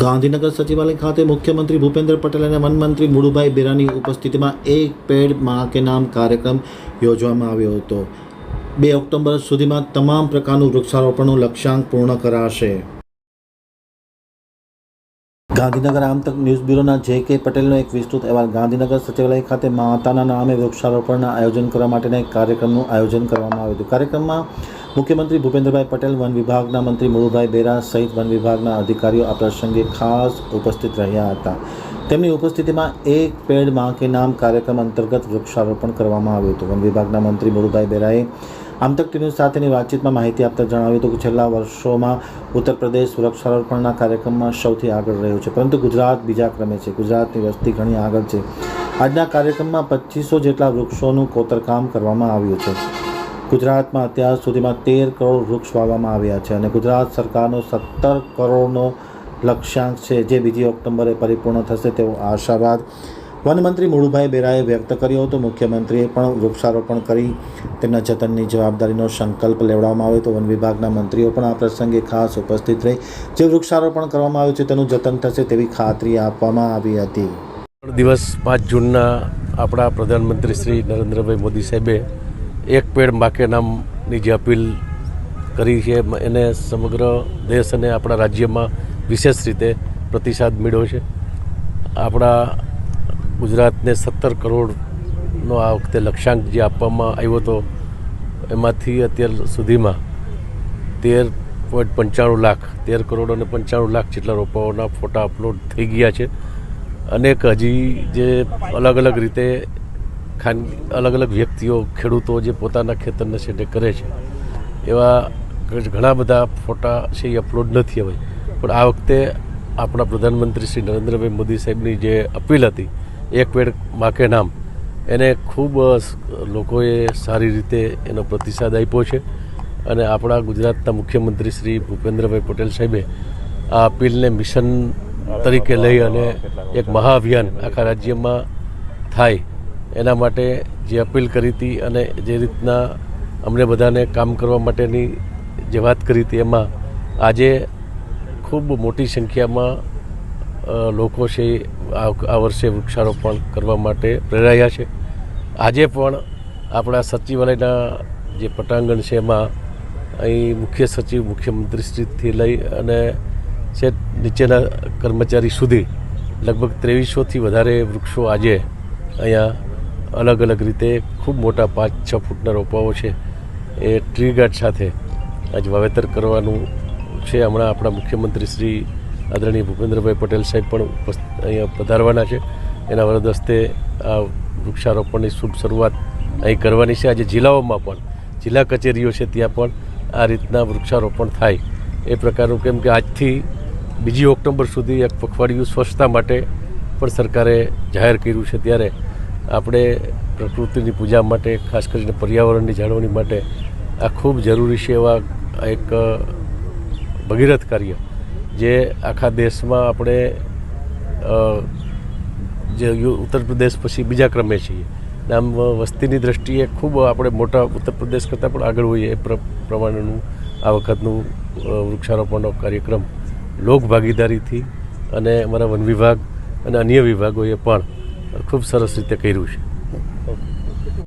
ગાંધીનગર સચિવાલય ખાતે મુખ્યમંત્રી ભૂપેન્દ્ર પટેલ અને વનમંત્રી મુળુભાઈ બેરાની ઉપસ્થિતિમાં એક પેડમાં કે નામ કાર્યક્રમ યોજવામાં આવ્યો હતો. બે ઓક્ટોબર સુધીમાં તમામ પ્રકારનું વૃક્ષારોપણનું લક્ષ્યાંક પૂર્ણ કરાશે. ગાંધીનગર આમતક ન્યૂઝ બ્યુરોના જે કે પટેલનો એક વિસ્તૃત અહેવાલ. ગાંધીનગર સચિવાલય ખાતે માતાના નામે વૃક્ષારોપણના આયોજન કરવા માટેના એક કાર્યક્રમનું આયોજન કરવામાં આવ્યું હતું. કાર્યક્રમમાં મુખ્યમંત્રી ભૂપેન્દ્રભાઈ પટેલ, વન વિભાગના મંત્રી મુળુભાઈ બેરા સહિત વન વિભાગના અધિકારીઓ આ પ્રસંગે ખાસ ઉપસ્થિત રહ્યા હતા. તેમની ઉપસ્થિતિમાં એક પેડમાં કે નામ કાર્યક્રમ અંતર્ગત વૃક્ષારોપણ કરવામાં આવ્યું હતું. વન વિભાગના મંત્રી મુળુભાઈ બેરાએ આમતક ટીવી સાથેની વાતચીતમાં માહિતી આપતા જણાવ્યું હતું કે છેલ્લા વર્ષોમાં ઉત્તર પ્રદેશ વૃક્ષારોપણના કાર્યક્રમમાં સૌથી આગળ રહ્યું છે, પરંતુ ગુજરાત બીજા ક્રમે છે. ગુજરાતની વસ્તી ઘણી આગળ છે. આજના કાર્યક્રમમાં પચીસો જેટલા વૃક્ષોનું કોતરકામ કરવામાં આવ્યું છે. ગુજરાતમાં અત્યાર સુધીમાં તેર કરોડ વૃક્ષ વાવવામાં આવ્યા છે અને ગુજરાત સરકારનો સત્તર કરોડનો લક્ષ્યાંક છે જે બીજી ઓક્ટોબરે પરિપૂર્ણ થશે તેવો આશાવાદ વનમંત્રી મુળુભાઈ બેરાએ વ્યક્ત કર્યો હતો. મુખ્યમંત્રીએ પણ વૃક્ષારોપણ કરી તેમના જતનની જવાબદારીનો સંકલ્પ લેવડાવવામાં આવ્યો હતો. વન વિભાગના મંત્રીઓ પણ આ પ્રસંગે ખાસ ઉપસ્થિત રહી. જે વૃક્ષારોપણ કરવામાં આવ્યું છે તેનું જતન થશે તેવી ખાતરી આપવામાં આવી હતી. દિવસ પાંચ જૂનના આપણા પ્રધાનમંત્રી શ્રી નરેન્દ્રભાઈ મોદી સાહેબે એક પેડ માકે નામની જે અપીલ કરી છે, એને સમગ્ર દેશ અને આપણા રાજ્યમાં વિશેષ રીતે પ્રતિસાદ મળ્યો છે. આપણા ગુજરાતને સત્તર કરોડનો આ વખતે લક્ષ્યાંક જે આપવામાં આવ્યો હતો, એમાંથી અત્યાર સુધીમાં તેર પોઈન્ટ પંચાણું લાખ, તેર કરોડ અને પંચાણું લાખ જેટલા રોપાઓના ફોટા અપલોડ થઈ ગયા છે. અનેક હજી જે અલગ અલગ રીતે ખાન અલગ અલગ વ્યક્તિઓ, ખેડૂતો જે પોતાના ખેતરને છેડે કરે છે, એવા ઘણા બધા ફોટા છે એ અપલોડ નથી હવે. પણ આ વખતે આપણા પ્રધાનમંત્રી શ્રી નરેન્દ્રભાઈ મોદી સાહેબની જે અપીલ હતી, એક પેડ માકે નામ, એને ખૂબ લોકોએ સારી રીતે એનો પ્રતિસાદ આપ્યો છે. અને આપણા ગુજરાતના મુખ્યમંત્રી શ્રી ભૂપેન્દ્રભાઈ પટેલ સાહેબે આ અપીલને મિશન તરીકે લઈ અને એક મહાઅભિયાન આખા રાજ્યમાં થાય. એના માટે જે અપીલ કરી હતી અને જે રીતના અમને બધાને કામ કરવા માટેની જે વાત કરી હતી એમાં આજે ખૂબ મોટી સંખ્યામાં લોકો છે આ વર્ષે વૃક્ષારોપણ કરવા માટે પ્રેરાયા છે. આજે પણ આપણા સચિવાલયના જે પટાંગણ છે એમાં અહીં મુખ્ય સચિવ મુખ્યમંત્રીશ્રીથી લઈ અને છે નીચેના કર્મચારી સુધી લગભગ ત્રેવીસોથી વધારે વૃક્ષો આજે અહીંયા અલગ અલગ રીતે ખૂબ મોટા પાંચ, છ ફૂટના રોપાઓ છે. એ ટ્રી ગાર્ડ સાથે આજ વાવેતર કરવાનું છે. હમણાં આપણા મુખ્યમંત્રી શ્રી આદરણીય ભૂપેન્દ્રભાઈ પટેલ સાહેબ પણ અહીંયા પધારવાના છે. એના વરદસ્તે આ વૃક્ષારોપણની શુભ શરૂઆત અહીં કરવાની છે. આજે જિલ્લાઓમાં પણ, જિલ્લા કચેરીઓ છે ત્યાં પણ આ રીતના વૃક્ષારોપણ થાય. એ પ્રકારનું કેમ કે આજથી બીજી ઓક્ટોબર સુધી એક પખવાડિયું સ્વચ્છતા માટે પણ સરકારે જાહેર કર્યું છે. ત્યારે આપણે પ્રકૃતિની પૂજા માટે, ખાસ કરીને પર્યાવરણની જાળવણી માટે આ ખૂબ જરૂરી છે એવા એક ભગીરથ કાર્ય. જે આખા દેશમાં આપણે જે ઉત્તર પ્રદેશ પછી બીજા ક્રમે છીએ. આમ વસ્તીની દ્રષ્ટિએ ખૂબ આપણે મોટા ઉત્તર પ્રદેશ કરતાં પણ આગળ હોઈએ એ પ્ર, પ્રમાણેનું આ વખતનું વૃક્ષારોપણનો કાર્યક્રમ લોક ભાગીદારીથી અને અમારા વન વિભાગ અને અન્ય વિભાગોએ પણ ખૂબ સરસ રીતે કર્યું છે.